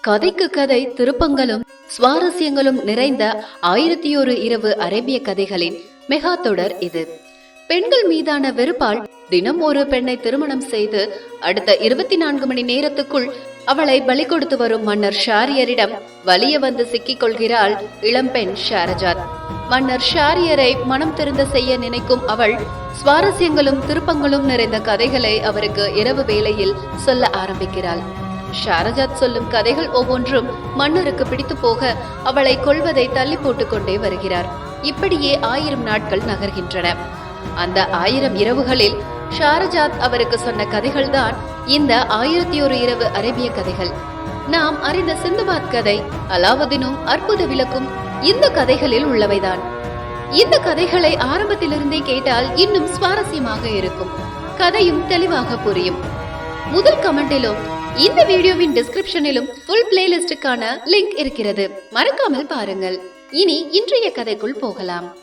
கதைக்கு கதை திருப்பங்களும் சுவாரஸ்யங்களும் நிறைந்த ஆயிரத்தி ஒரு இரவு அரேபிய கதைகளின் மெகா தொடர் இது. பெண்கள் மீதான வெறுப்பால் தினம் ஒரு பெண்ணை திருமணம் செய்து அடுத்த இருபத்தி நான்கு மணி நேரத்துக்குள் அவளை பலி கொடுத்து வரும் மன்னர் ஷாரியரிடம் வலிய வந்து சிக்கிக் கொள்கிறாள் இளம்பெண் ஷாரஜாத். மன்னர் ஷாரியரை மனம் திருந்த செய்ய நினைக்கும் அவள் சுவாரஸ்யங்களும் திருப்பங்களும் நிறைந்த கதைகளை அவருக்கு இரவு வேளையில் சொல்ல ஆரம்பிக்கிறாள். ஷாரஜாத் சொல்லும் கதைகள் ஒவ்வொன்றும் மன்னருக்கு பிடித்து போக அவளை கொள்வதை தள்ளி போட்டுக் கொண்டே வருகிறார். இப்படியே ஆயிரம் நாட்கள் நகர்கின்றன. அந்த ஆயிரம் இரவுகளில் ஷாரஜாத் அவருக்கு சொன்ன கதைகள் தான் இந்த ஆயிரத்தி ஒரு இரவு அரேபிய கதைகள். நாம் அறிந்த சிந்துபாத் கதை அலாவுதீனும் அற்புத விளக்கும் இந்த கதைகளில் உள்ளவைதான். இந்த கதைகளை ஆரம்பத்திலிருந்தே கேட்டால் இன்னும் சுவாரஸ்யமாக இருக்கும். கதையும் தெளிவாக புரியும். முதல் கமெண்டிலும் இந்த வீடியோவின் டிஸ்கிரிப்ஷனிலும் ஃபுல் பிளேலிஸ்டுக்கான லிங்க் இருக்கிறது. மறக்காமல் பாருங்கள். இனி இன்றைய கதைக்குள் போகலாம்.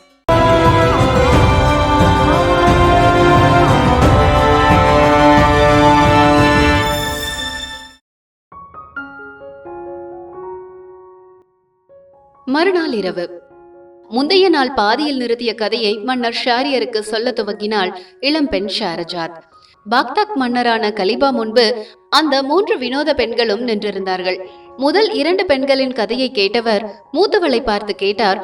மறுநாள் இரவு. முந்தைய நாள் பாதியில் நிறுத்திய கதையை மன்னர் ஷாரியருக்கு சொல்ல துவங்கினாள் இளம்பெண் ஷாரஜாத். பாக்தாக் மன்னரான கலிபா முன்பு அந்த மூன்று வினோத பெண்களும் நின்றிருந்தார்கள். முதல் இரண்டு பெண்களின் கதையை கேட்டவர் மூத்தவளை பார்த்து கேட்டார்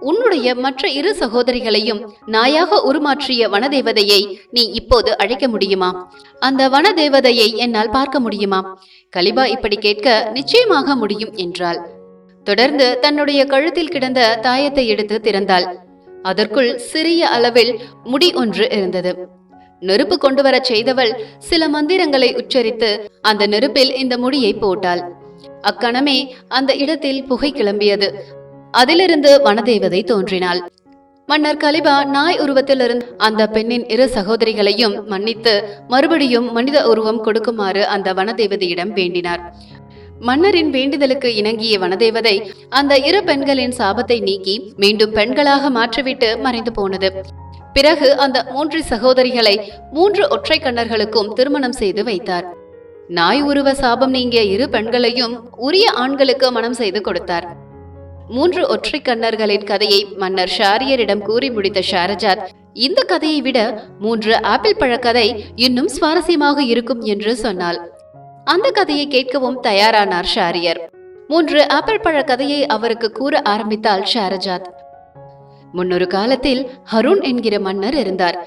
உன்னுடைய மற்ற இரு சகோதரிகளையும் நாயாக உருமாற்றிய வனதேவதையை நீ இப்போது அழைக்க முடியுமா? அந்த வனதேவதையை என்னால் பார்க்க முடியுமா? கலிபா இப்படி கேட்க நிச்சயமாக முடியும் என்றாள். தொடர்ந்து தன்னுடைய கழுத்தில் கிடந்த தாயத்தை எடுத்து திறந்தாள். அதற்குள் சிறிய அளவில் முடி ஒன்று இருந்தது. நெருப்பு கொண்டு வரச் செய்தவள் சில மந்திரங்களை உச்சரித்து அந்த நெருப்பில் இந்த முடியை போட்டாள். அக்கணமே அந்த இடத்தில் புகை கிளம்பியது. அதிலிருந்து வனதேவதை தோன்றினாள். மன்னர் கலிபா நாய் உருவத்திலிருந்து அந்த பெண்ணின் இரு சகோதரிகளையும் மன்னித்து மறுபடியும் மனித உருவம் கொடுக்குமாறு அந்த வனதேவதையிடம் வேண்டினார். மன்னரின் வேண்டுதலுக்கு இணங்கிய வனதேவதை அந்த இரு பெண்களின் சாபத்தை நீக்கி மீண்டும் பெண்களாக மாற்றிவிட்டு மறைந்து போனது. பிறகு அந்த மூன்று சகோதரிகளை மூன்று ஒற்றை கண்ணர்களுக்கும் திருமணம் செய்து வைத்தார். நாய் உருவ சாபம் நீங்கிய இரு பெண்களையும் உரிய ஆண்களுக்கு மனம் செய்து கொடுத்தார். மூன்று ஒற்றை கண்ணர்களின் கதையை மன்னர் ஷாரியரிடம் கூறி முடித்த ஷாரஜாத் இந்த கதையை விட மூன்று ஆப்பிள் பழக்கதை இன்னும் சுவாரஸ்யமாக இருக்கும் என்று சொன்னாள். அந்த கதையை கேட்கவும் தயாரானார் ஷாரியர். மூன்று ஆப்பிள் பழ கதையை அவருக்கு கூற ஆரம்பித்தாள் ஷாரஜாத். முன்னொரு காலத்தில் ஹருண் என்கிற மன்னர் இருந்தார்.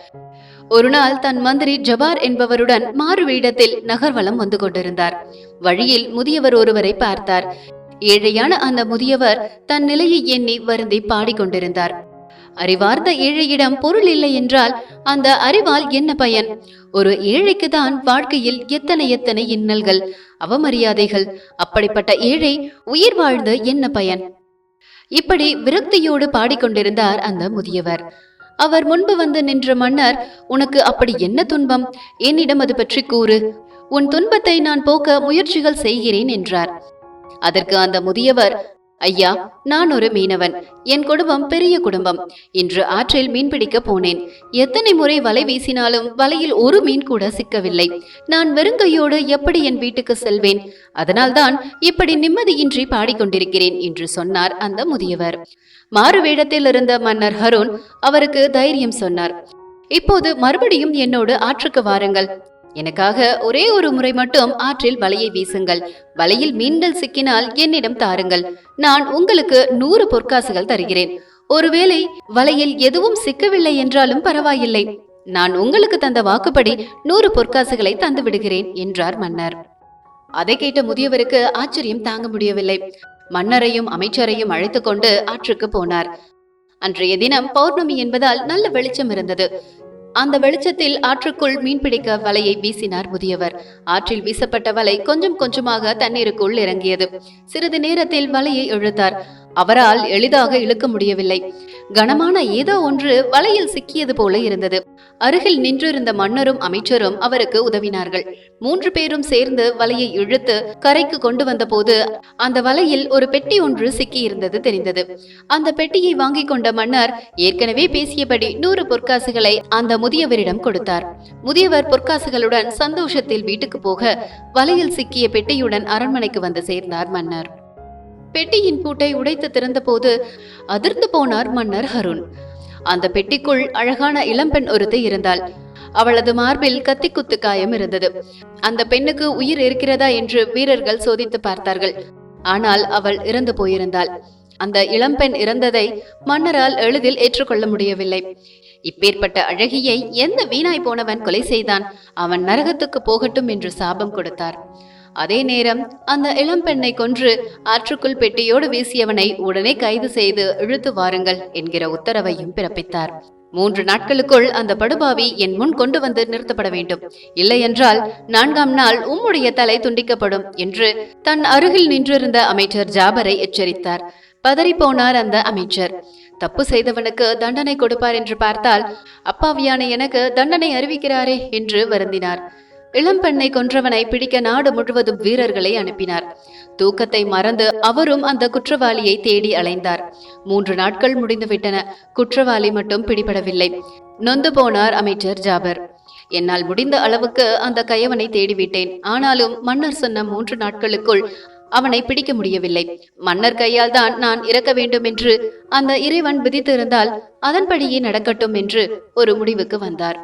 ஒரு நாள் தன் மந்திரி ஜபார் என்பவருடன் மாறு வேடத்தில் நகர்வலம் வந்து கொண்டிருந்தார். வழியில் முதியவர் ஒருவரை பார்த்தார். ஏழையான அந்த முதியவர் தன் நிலையை எண்ணி வருந்தி பாடிக்கொண்டிருந்தார். அறிவார்ந்த ஏழையிடம் பொருள் இல்லை என்றால் அந்த அறிவால் என்ன பயன்? ஒரு ஏழைக்கு தான் வாழ்க்கையில் எத்தனை எத்தனை இன்னல்கள் அவமரியாதைகள் அப்படிப்பட்ட ஏழை உயிர் வாழ்ந்து என்ன பயன்? இப்படி விரக்தியோடு பாடிக்கொண்டிருந்தார் அந்த முதியவர். அவர் முன்பு வந்து நின்ற மன்னர் உனக்கு அப்படி என்ன துன்பம்? என்னிடம் அது பற்றி கூறு. உன் துன்பத்தை நான் போக்க முயற்சிகள் செய்கிறேன் என்றார். அதற்கு அந்த முதியவர் ஐயா நான் ஒரு மீனவன். என் குடும்பம் பெரிய குடும்பம். இன்று ஆற்றில் மீன் பிடிக்க போனேன். எத்தனை முறை வலை வீசினாலும் வலையில் ஒரு மீன் கூட சிக்கவில்லை. நான் வெறுங்கையோடு எப்படி என் வீட்டுக்கு செல்வேன்? அதனால்தான் இப்படி நிம்மதியின்றி பாடிக்கொண்டிருக்கிறேன் என்று சொன்னார் அந்த முதியவர். மாறு வேடத்தில் இருந்த மன்னர் ஹருண் அவருக்கு தைரியம் சொன்னார். இப்போது மறுபடியும் என்னோடு ஆற்றுக்கு வாருங்கள். எனக்காக ஒரே ஒரு முறை மட்டும் ஆற்றில் வலையை வீசுங்கள். வலையில் மீன்கள் சிக்கினால் என்னிடம் தாருங்கள். நான் உங்களுக்கு நூறு பொற்காசுகள் தருகிறேன். ஒருவேளை வலையில் எதுவும் சிக்கவில்லை என்றாலும் பரவாயில்லை. நான் உங்களுக்கு தந்த வாக்குப்படி நூறு பொற்காசுகளை தந்து விடுகிறேன் என்றார் மன்னர். அதை கேட்ட முதியவருக்கு ஆச்சரியம் தாங்க முடியவில்லை. மன்னரையும் அமைச்சரையும் அழைத்து கொண்டு ஆற்றுக்கு போனார். அன்றைய தினம் பௌர்ணமி என்பதால் நல்ல வெளிச்சம் இருந்தது. அந்த வெளிச்சத்தில் ஆற்றுக்குள் மீன் பிடிக்க வலையை வீசினார் முதியவர். ஆற்றில் வீசப்பட்ட வலை கொஞ்சம் கொஞ்சமாக தண்ணீருக்குள் இறங்கியது. சிறிது நேரத்தில் வலையை இழுத்தார். அவரால் எளிதாக இழுக்க முடியவில்லை. கனமான ஏதோ ஒன்று வலையில் சிக்கியது போல இருந்தது. அருகில் நின்றிருந்த மன்னரும் அமைச்சரும் அவருக்கு உதவினார்கள். மூன்று பேரும் சேர்ந்து வலையை இழுத்து கரைக்கு கொண்டு வந்தபோது அந்த வலையில் ஒரு பெட்டி ஒன்று சிக்கி இருந்தது தெரிந்தது. அந்த பெட்டியை வாங்கிக் கொண்ட மன்னர் ஏற்கனவே பேசியபடி நூறு பொற்காசுகளை அந்த முதியவரிடம் கொடுத்தார். முதியவர் பொற்காசுகளுடன் சந்தோஷத்தில் வீட்டுக்கு போக வலையில் சிக்கிய பெட்டியுடன் அரண்மனைக்கு வந்து சேர்ந்தார் மன்னர். பெட்டியின் பூட்டை உடைத்து திறந்தபோது அதிர்ந்து போனார் மன்னர் ஹருண். அந்த பெட்டிக்குள் அழகான இளம்பெண் ஒருத்தி இருந்தாள். அவளது மார்பில் கத்தி குத்து காயம் இருந்தது. அந்த பெண்ணுக்கு உயிர் இருக்கிறதா என்று வீரர்கள் சோதித்து பார்த்தார்கள். ஆனால் அவள் இறந்து போயிருந்தாள். அந்த இளம்பெண் இறந்ததை மன்னரால் எளிதில் ஏற்றுக்கொள்ள முடியவில்லை. இப்பேற்பட்ட அழகியை எந்த வீணாய் போனவன் கொலை செய்தான். அவன் நரகத்துக்கு போகட்டும் என்று சாபம் கொடுத்தார். அதே நேரம் அந்த இளம்பெண்ணை கொன்று ஆற்றுக்குள் பெட்டியோடு வீசியவனை உடனே கைது செய்து இழுத்து வாருங்கள் என்கிற உத்தரவையும் பிறப்பித்தார். மூன்று நாட்களுக்குள் அந்த படுபாவி என் முன் கொண்டு வந்து நிறுத்தப்பட வேண்டும். இல்லையென்றால் நான்காம் நாள் உம்முடைய தலை துண்டிக்கப்படும் என்று தன் அருகில் நின்றிருந்த அமைச்சர் ஜாபரை எச்சரித்தார். பதறிப்போனார் அந்த அமைச்சர். தப்பு செய்தவனுக்கு தண்டனை கொடுப்பார் என்று பார்த்தால் அப்பாவியான எனக்கு தண்டனை அறிவிக்கிறாரே என்று வருந்தினார். இளம்பெண்ணை கொன்றவனை பிடிக்க நாடு முழுவதும் வீரர்களை அனுப்பினார். தூக்கத்தை மறந்து அவரும் அந்த குற்றவாளியை தேடி அலைந்தார். மூன்று நாட்கள் முடிந்துவிட்டன. குற்றவாளி மட்டும் பிடிபடவில்லை. நொந்து போனார் அமைச்சர் ஜாபர். என்னால் முடிந்த அளவுக்கு அந்த கயவனை தேடிவிட்டேன். ஆனாலும் மன்னர் சொன்ன மூன்று நாட்களுக்குள் அவனை பிடிக்க முடியவில்லை. மன்னர் கையால் தான் நான் இறக்க வேண்டும் என்று அந்த இறைவன் விதித்திருந்தால் அதன்படியே நடக்கட்டும் என்று ஒரு முடிவுக்கு வந்தார்.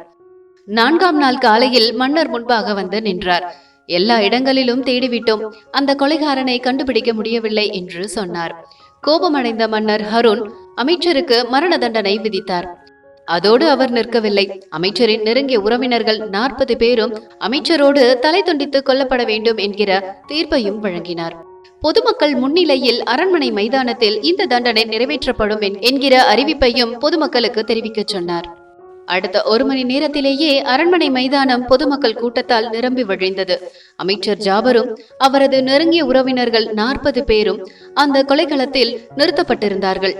நான்காம் நாள் காலையில் மன்னர் முன்பாக வந்து நின்றார். எல்லா இடங்களிலும் தேடிவிட்டோம் அந்த கொலைகாரனை கண்டுபிடிக்க முடியவில்லை என்று சொன்னார். கோபமடைந்த மன்னர் ஹருண் அமைச்சருக்கு மரண தண்டனை விதித்தார். அதோடு அவர் நிற்கவில்லை. அமைச்சரின் நெருங்கிய உறவினர்கள் நாற்பது பேரும் அமைச்சரோடு தலை துண்டித்து கொல்லப்பட வேண்டும் என்கிற தீர்ப்பையும் வழங்கினார். பொதுமக்கள் முன்னிலையில் அரண்மனை மைதானத்தில் இந்த தண்டனை நிறைவேற்றப்படும் என்கிற அறிவிப்பையும் பொதுமக்களுக்கு தெரிவிக்கச் சொன்னார். அடுத்த ஒரு மணி நேரத்திலேயே அரண்மனை மைதானம் பொதுமக்கள் கூட்டத்தால் நிரம்பி வழிந்தது. அமைச்சர் ஜாபரும் அவரது நெருங்கிய உறவினர்கள் நாற்பது பேரும் அந்த கொலைகளத்தில் நிறுத்தப்பட்டிருந்தார்கள்.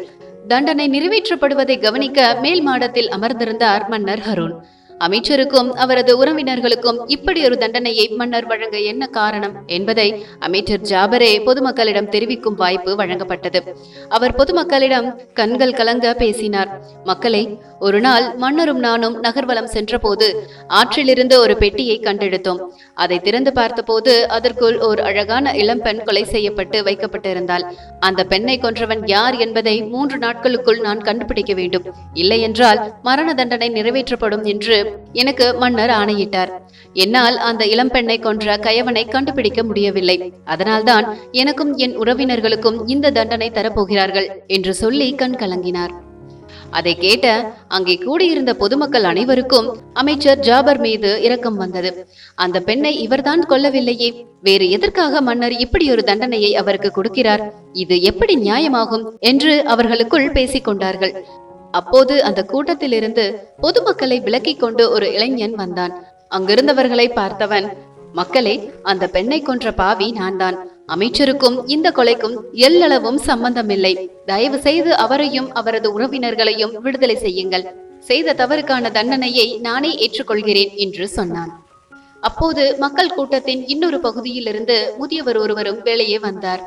தண்டனை நிறைவேற்றப்படுவதை கவனிக்க மேல் மாடத்தில் அமர்ந்திருந்தார் மன்னர் ஹருண். அமைச்சருக்கும் அவரது உறவினர்களுக்கும் இப்படி ஒரு தண்டனையை மன்னர் வழங்க என்ன காரணம் என்பதை அமைச்சர் ஜாபரே பொதுமக்களிடம் தெரிவிக்கும் வாய்ப்பு வழங்கப்பட்டது. அவர் பொதுமக்களிடம் கண்கள் கலங்க பேசினார். மக்களை ஒரு நாள் மன்னரும் நானும் நகர்வலம் சென்றபோது ஆற்றிலிருந்து ஒரு பெட்டியை கண்டெடுத்தோம். அதை திறந்து பார்த்தபோது அதற்குள் ஒரு அழகான இளம்பெண் கொலை செய்யப்பட்டு வைக்கப்பட்டிருந்தால் அந்த பெண்ணை கொன்றவன் யார் என்பதை மூன்று நாட்களுக்குள் நான் கண்டுபிடிக்க வேண்டும். இல்லை என்றால் மரண தண்டனை நிறைவேற்றப்படும் என்று எனக்கு மன்னர் ஆணையிட்டார். என்னால் அந்த இளம்பெண்ணை கொன்ற கயவனை கண்டுபிடிக்க முடியவில்லை. அதனால்தான் எனக்கும் என் உறவினர்களுக்கும் இந்த தண்டனை தரப்போகிறார்கள் என்று சொல்லி கண் கலங்கினார். அதை கேட்ட அங்கே கூடியிருந்த பொதுமக்கள் அனைவருக்கும் அமைச்சர் ஜாபர் மீது இரக்கம் வந்தது. அந்த பெண்ணை இவர்தான் கொல்லவில்லையே. வேறு எதற்காக மன்னர் இப்படி ஒரு தண்டனையை அவருக்கு கொடுக்கிறார்? இது எப்படி நியாயமாகும்? என்று அவர்களுக்குள் பேசிக் கொண்டார்கள். அப்போது அந்த கூட்டத்திலிருந்து பொதுமக்களை விலக்கிக் கொண்டு ஒரு இளைஞன் வந்தான். அங்கிருந்தவர்களை பார்த்தவன் மக்களே அந்த பெண்ணை கொன்ற பாவி நான் தான் அமைச்சருக்கும் இந்த கொலைக்கும் எல்லளவும் சம்பந்தமில்லை. தயவு செய்து அவரையும் அவரது உறவினர்களையும் விடுதலை செய்யுங்கள். செய்த தவறுக்கான தண்டனையை நானே ஏற்றுக்கொள்கிறேன் என்று சொன்னான். அப்போது மக்கள் கூட்டத்தின் இன்னொரு பகுதியிலிருந்து முதியவர் ஒருவரும் வெளியே வந்தார்.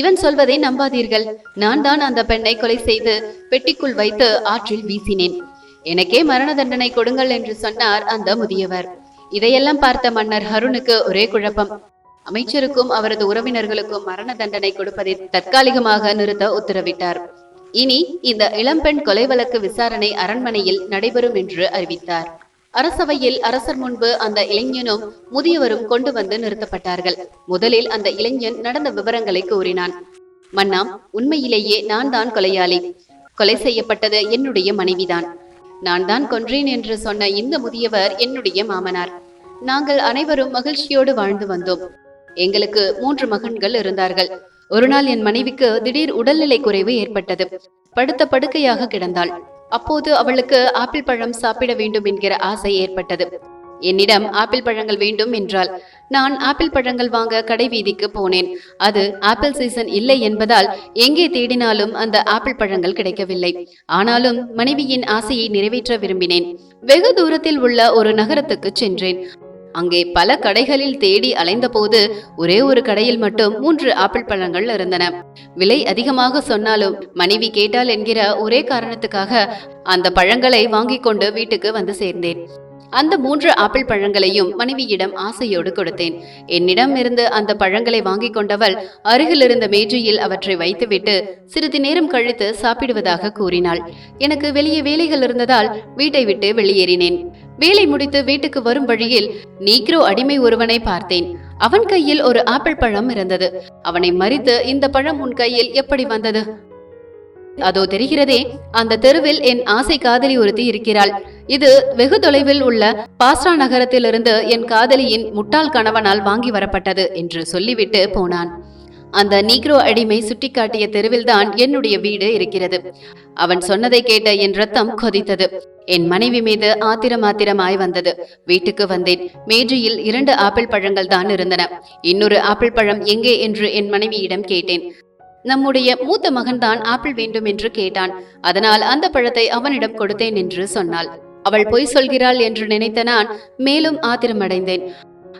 இவன் சொல்வதை நம்பாதீர்கள். நான் தான் அந்த பெண்ணை கொலை செய்து பெட்டிக்குள் வைத்து ஆற்றில் வீசினேன். எனக்கே மரண தண்டனை கொடுங்கள் என்று சொன்னார் அந்த முதியவர். இதையெல்லாம் பார்த்த மன்னர் ஹருணுக்கு ஒரே குழப்பம். அமைச்சருக்கும் அவரது உறவினர்களுக்கும் மரண தண்டனை கொடுப்பதை தற்காலிகமாக நிறுத்த உத்தரவிட்டார். இனி இந்த இளம்பெண் கொலை வழக்கு விசாரணை அரண்மனையில் நடைபெறும் என்று அறிவித்தார். அரசவையில் அரசர் முன்பு அந்த இளைஞனும் முதியவரும் கொண்டு வந்து நிறுத்தப்பட்டார்கள். முதலில் அந்த இளைஞன் நடந்த விவரங்களை கூறினான். மன்னா உண்மையிலேயே நான் தான் கொலையாளி. கொலை செய்யப்பட்டது என்னுடைய மனைவிதான். நான் தான் கொன்றேன் என்று சொன்ன இந்த முதியவர் என்னுடைய மாமனார். நாங்கள் அனைவரும் மகிழ்ச்சியோடு வாழ்ந்து வந்தோம். எங்களுக்கு மூன்று மகன்கள் இருந்தார்கள். ஒரு நாள் என் மனைவிக்கு திடீர் உடல்நிலை குறைவு ஏற்பட்டது. படுத்த படுக்கையாக கிடந்தாள். அப்போது அவளுக்கு ஆப்பிள் பழம் சாப்பிட வேண்டும் என்கிற ஆசை ஏற்பட்டது. என்னிடம் ஆப்பிள் பழங்கள் வேண்டும் என்றால் நான் ஆப்பிள் பழங்கள் வாங்க கடை வீதிக்கு போனேன். அது ஆப்பிள் சீசன் இல்லை என்பதால் எங்கே தேடினாலும் அந்த ஆப்பிள் பழங்கள் கிடைக்கவில்லை. ஆனாலும் மனைவியின் ஆசையை நிறைவேற்ற விரும்பினேன். வெகு தூரத்தில் உள்ள ஒரு நகரத்துக்கு சென்றேன். அங்கே பல கடைகளில் தேடி அலைந்தபோது ஒரே ஒரு கடையில் மட்டும் மூன்று ஆப்பிள் பழங்கள் இருந்தன. விலை அதிகமாக சொன்னாலும் மனைவி கேட்டால் என்கிற ஒரே காரணத்துக்காக அந்த பழங்களை வாங்கி கொண்டு வீட்டுக்கு வந்து சேர்ந்தேன். அந்த மூன்று ஆப்பிள் பழங்களையும் மனைவியிடம் ஆசையோடு கொடுத்தேன். என்னிடம் இருந்து அந்த பழங்களை வாங்கி கொண்டவள் அருகில் இருந்த மேஜையில் அவற்றை வைத்துவிட்டு சிறிது நேரம் கழித்து சாப்பிடுவதாக கூறினாள். எனக்கு வெளியே வேலைகள் இருந்ததால் வீட்டை விட்டு வெளியேறினேன். வேலை முடித்து வீட்டுக்கு வரும் வழியில் நீக்ரோ அடிமை ஒருவனை பார்த்தேன். அவன் கையில் ஒரு ஆப்பிள் பழம் இருந்தது. அவனை மறித்து இந்த பழம் உன் கையில் எப்படி வந்தது? அதோ தெரிகிறதே அந்த தெருவில் என் ஆசை காதலி ஒருத்தி இருக்கிறாள். இது வெகு தொலைவில் உள்ள பாஸ்ரா நகரத்திலிருந்து என் காதலியின் முட்டாள் கணவனால் வாங்கி வரப்பட்டது என்று சொல்லிவிட்டு போனான். அந்த நீக்ரோ அடிமை சுட்டிக்காட்டிய தெருவில்தான் என்னுடைய வீடு இருக்கிறது. அவன் சொன்னதை கேட்ட என் ரத்தம் கொதித்தது. என் மனைவி மீது ஆத்திரம் ஆத்திரமாய் வந்தது. வீட்டுக்கு வந்தேன். மேஜையில் இரண்டு ஆப்பிள் பழங்கள் தான் இருந்தன. இன்னொரு ஆப்பிள் பழம் எங்கே என்று என் மனைவியிடம் கேட்டேன். நம்முடைய மூத்த மகன்தான் ஆப்பிள் வேண்டும் என்று கேட்டான். அதனால் அந்த பழத்தை அவனிடம் கொடுத்தேன் என்று சொன்னாள். அவள் பொய் சொல்கிறாள் என்று நினைத்த நான் மேலும் ஆத்திரமடைந்தேன்.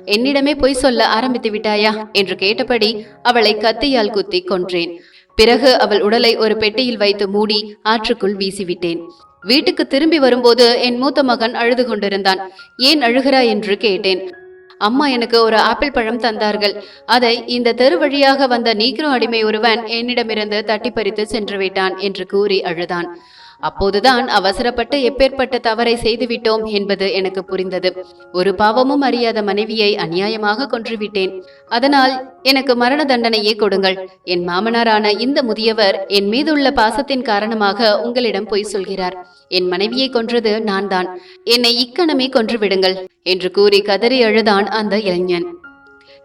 என்னிடமே பொய் சொல்ல ஆரம்பித்து விட்டாயா? என்று கேட்டபடி அவளை கத்தியால் குத்தி கொன்றேன். பிறகு அவள் உடலை ஒரு பெட்டியில் வைத்து மூடி ஆற்றுக்குள் வீசிவிட்டேன். வீட்டுக்கு திரும்பி வரும்போது என் மூத்த மகன் அழுது கொண்டிருந்தான். ஏன் அழுகிறாய்? என்று கேட்டேன். அம்மா எனக்கு ஒரு ஆப்பிள் பழம் தந்தார்கள். அதை இந்த தெரு வழியாக வந்த நீக்ரோ அடிமை ஒருவன் என்னிடமிருந்து தட்டி பறித்து சென்று விட்டான் என்று கூறி அழுதான். அப்போதுதான் அவசரப்பட்டு எப்பேற்பட்ட தவறை செய்துவிட்டோம் என்பது எனக்கு புரிந்தது. ஒரு பாவமும் அறியாத மனைவியை அநியாயமாக கொன்றுவிட்டேன். அதனால் எனக்கு மரண தண்டனையே கொடுங்கள். என் மாமனாரான இந்த முதியவர் என் மீதுள்ள பாசத்தின் காரணமாக உங்களிடம் பொய் சொல்கிறார். என் மனைவியை கொன்றது நான் தான் என்னை இக்கணமே கொன்று விடுங்கள் என்று கூறி கதறி அழுதான் அந்த இளைஞன்.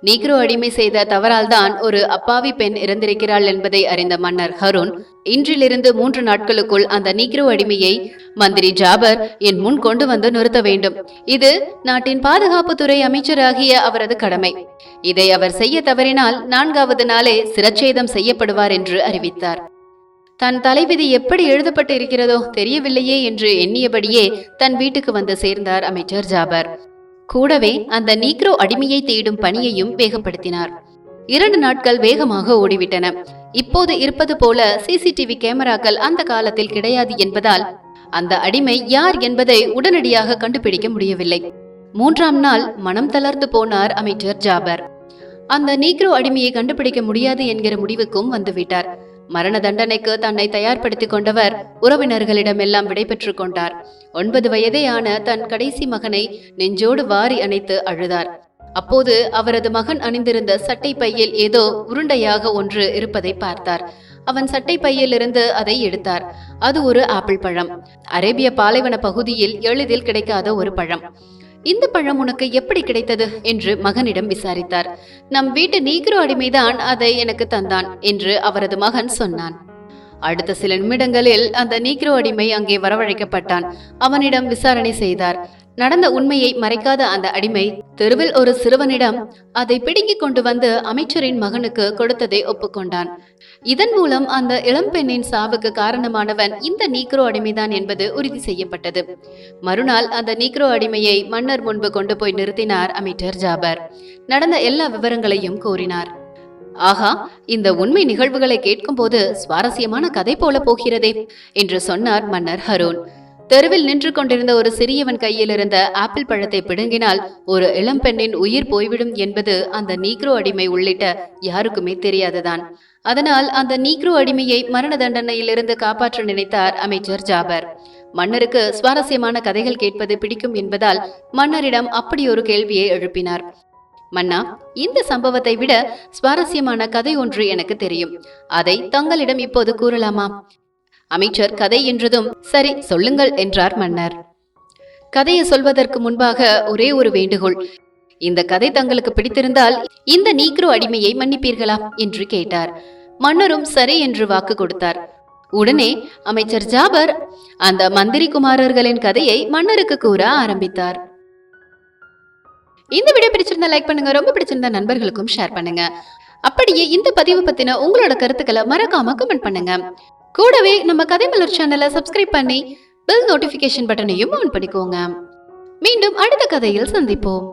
நீக்ரோ அடிமை செய்த தவறால்தான் ஒரு அப்பாவி பெண் இறந்திருக்கிறாள் என்பதை அறிந்த மன்னர் ஹருண் இன்றிலிருந்து மூன்று நாட்களுக்குள் அந்த நீக்ரோ அடிமையை மந்திரி ஜாபர் என் முன் கொண்டு வந்து நிறுத்த வேண்டும். இது நாட்டின் பாதுகாப்புத்துறை அமைச்சராகிய அவரது கடமை. இதை அவர் செய்ய தவறினால் நான்காவது நாளே சிரச்சேதம் செய்யப்படுவார் என்று அறிவித்தார். தன் தலைவிதி எப்படி எழுதப்பட்டு இருக்கிறதோ தெரியவில்லையே என்று எண்ணியபடியே தன் வீட்டுக்கு வந்து சேர்ந்தார் அமைச்சர் ஜாபர். கூடவே அந்த நீக்ரோ அடிமையை தேடும் பணியையும் வேகப்படுத்தினார். இரண்டு நாட்கள் வேகமாக ஓடிவிட்டன. இப்போது இருப்பது போல சிசிடிவி கேமராக்கள் அந்த காலத்தில் கிடையாது என்பதால் அந்த அடிமை யார் என்பதை உடனடியாக கண்டுபிடிக்க முடியவில்லை. மூன்றாம் நாள் மனம் தளர்ந்து போனார் அமைச்சர் ஜாபர். அந்த நீக்ரோ அடிமையை கண்டுபிடிக்க முடியாது என்கிற முடிவுக்கும் வந்துவிட்டார். மரண தண்டனைக்கு தன்னை தயார்படுத்திக் கொண்டவர் உறவினர்களிடமெல்லாம் விடைபெற்றுக் கொண்டார். ஒன்பது வயதேயான தன் கடைசி மகனை நெஞ்சோடு வாரி அணைத்து அழுதார். அப்போது அவரது மகன் அணிந்திருந்த சட்டை பையில் ஏதோ உருண்டையாக ஒன்று இருப்பதை பார்த்தார். அவன் சட்டை பையிலிருந்து அதை எடுத்தார். அது ஒரு ஆப்பிள் பழம். அரேபிய பாலைவன பகுதியில் எளிதில் கிடைக்காத ஒரு பழம். இந்த பழம் உனக்கு எப்படி கிடைத்தது? என்று மகனிடம் விசாரித்தார். நம் வீட்டு நீக்ரோ அடிமைதான் அதை எனக்கு தந்தான் என்று அவரது மகன் சொன்னான். அடுத்த சில நிமிடங்களில் அந்த நீக்ரோ அடிமை அங்கே வரவழைக்கப்பட்டான். அவனிடம் விசாரணை செய்தார். நடந்த உண்மையை மறைக்காத அந்த அடிமை தெருவில் ஒரு சிறுவனிடம் அதை பிடுங்கி கொண்டு வந்து அமைச்சரின் மகனுக்கு கொடுத்ததை ஒப்புக்கொண்டான். இதன் மூலம் அந்த இளம்பெண்ணின் சாவுக்கு காரணமானவன் இந்த நீக்ரோ அடிமைதான் என்பது உறுதி செய்யப்பட்டது. மறுநாள் அந்த நீக்ரோ அடிமையை மன்னர் முன்பு கொண்டு போய் நிறுத்தினார் அமைச்சர் ஜாபர். நடந்த எல்லா விவரங்களையும் கூறினார். ஆஹா இந்த உண்மை நிகழ்வுகளை கேட்கும்போது சுவாரஸ்யமான கதை போல போகிறதே என்று சொன்னார் மன்னர் ஹரோன் தெருவில் நின்று கொண்டிருந்த ஒரு சிறியவன் கையில் இருந்த ஆப்பிள் பழத்தை பிடுங்கினால் ஒரு இளம்பெண்ணின் உயிர் போய்விடும் என்பது அந்த நீக்ரோ அடிமை உள்ளிட்ட யாருக்குமே தெரியாதுதான். அதனால் அந்த நீக்ரோ அடிமையை மரண தண்டனையிலிருந்து காப்பாற்ற நினைத்தார் அமைச்சர் ஜாபர். மன்னருக்கு சுவாரஸ்யமான கதைகள் கேட்பது பிடிக்கும் என்பதால் மன்னரிடம் அப்படி ஒரு கேள்வியை எழுப்பினார். மன்னா இந்த சம்பவத்தை விட சுவாரஸ்யமான கதை ஒன்று எனக்கு தெரியும். அதை தங்களிடம் இப்போது கூறலாமா? அமைச்சர் கதை என்றதும் சரி சொல்லுங்கள் என்றார் மன்னர். கதையை சொல்வதற்கு முன்பாக ஒரே ஒரு வேண்டுகோள். இந்த கதை தங்களுக்கு பிடித்திருந்தால் இந்த நீக்ரோ அடிமையை மன்னிப்பீர்களா? என்று கேட்டார். மன்னரும் சரி என்று வாக்கு கொடுத்தார். உடனே அமைச்சர் ஜாபர் அந்த மந்திரி குமாரர்களின் கதையை மன்னருக்கு கூற ஆரம்பித்தார். இந்த வீடியோ பிடிச்சிருந்தா லைக் பண்ணுங்க ரொம்ப பிடிச்சிருந்தா நண்பர்களுக்கும் ஷேர் பண்ணுங்க. அப்படியே இந்த பதிவு பத்தின உங்களோட கருத்துக்களை மறக்காம கமெண்ட் பண்ணுங்க. கூடவே நம்ம கதை மலர் சேனலை சப்ஸ்கிரைப் பண்ணி பெல் நோட்டிபிகேஷன் பட்டனையும் ஆன் பண்ணிக்கோங்க. மீண்டும் அடுத்த கதையில் சந்திப்போம்.